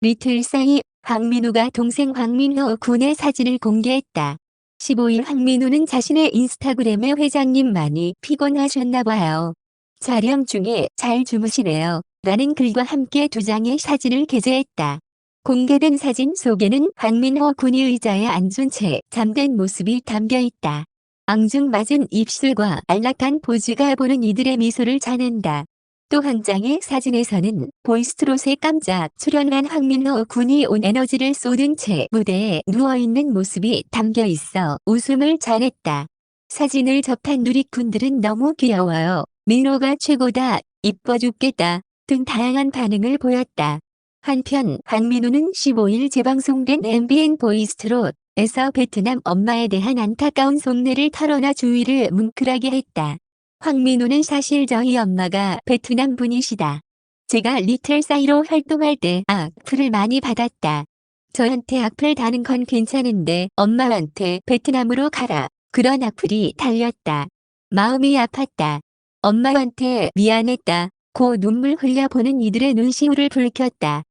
리틀 사이 황민우가 동생 황민호 군의 사진을 공개했다. 15일 황민우는 자신의 인스타그램에 회장님 많이 피곤하셨나 봐요. 촬영 중에 잘 주무시네요. 라는 글과 함께 두 장의 사진을 게재했다. 공개된 사진 속에는 황민호 군이 의자에 앉은 채 잠든 모습이 담겨 있다. 앙증맞은 입술과 안락한 포즈가 보는 이들의 미소를 자는다. 또 한 장의 사진에서는 보이스트롯에 깜짝 출연한 황민호 군이 온 에너지를 쏟은 채 무대에 누워있는 모습이 담겨 있어 웃음을 자냈다. 사진을 접한 누리꾼들은 너무 귀여워요. 민호가 최고다. 이뻐 죽겠다. 등 다양한 반응을 보였다. 한편 황민우는 15일 재방송된 MBN 보이스트롯에서 베트남 엄마에 대한 안타까운 속내를 털어놔 주위를 뭉클하게 했다. 황민우는 사실 저희 엄마가 베트남 분이시다. 제가 리틀 사이로 활동할 때 악플을 많이 받았다. 저한테 악플 다는 건 괜찮은데 엄마한테 베트남으로 가라. 그런 악플이 달렸다. 마음이 아팠다. 엄마한테 미안했다. 고 눈물 흘려보는 이들의 눈시울을 붉혔다.